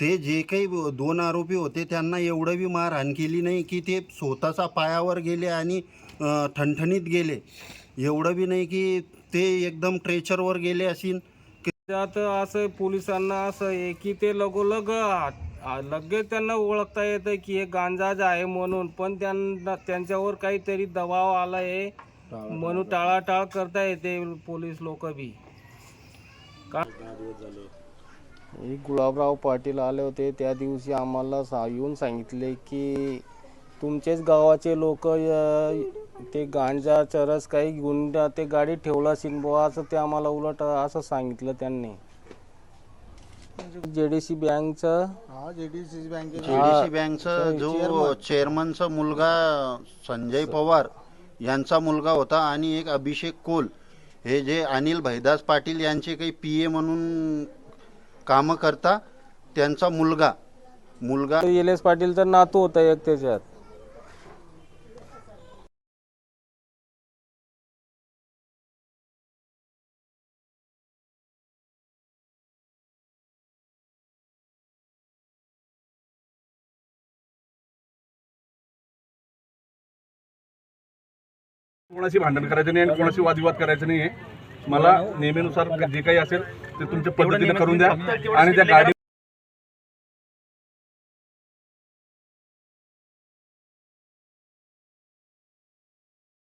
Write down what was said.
ते जे काही दोन आरोपी होते त्यांना एवढं बी मारहाण केली नाही की ते स्वतःचा पायावर गेले आणि ठणठणीत गेले. एवढं बी नाही की ते एकदम ट्रेचरवर गेले असीन त्यात असं पोलिसांना असं आहे की ते लगोलग लगेच त्यांना ओळखता येतं की हे गांजाज आहे म्हणून पण त्यांना त्यांच्यावर काहीतरी दबाव आला आहे म्हणून टाळाटाळ करता येते पोलीस लोक बी. का हे गुलाबराव पाटील आले होते. त्या दिवशी आम्हाला सा येऊन सांगितले की तुमचेच गावाचे लोक ते गांजा चरस काही घेऊन ते गाडी ठेवला बुवा असं ते आम्हाला उलट असं सांगितलं त्यांनी. जेडीसी बँकचं जेडीसी बँकचा जो चेअरमनचा मुलगा संजय पवार यांचा मुलगा होता आणि एक अभिषेक कोल. हे जे अनिल भैदास पाटील यांचे काही पी ए म्हणून कामं करता त्यांचा मुलगा मुलगा एल एस पाटील तर नातू होता एक त्याच्यात. कोणाशी भांडण करायचं नाही आणि कोणाशी वादविवाद करायचं नाही मला नेहमीनुसार जे काही असेल ते तुमच्या पद्धतीने करून द्या आणि त्या गाडी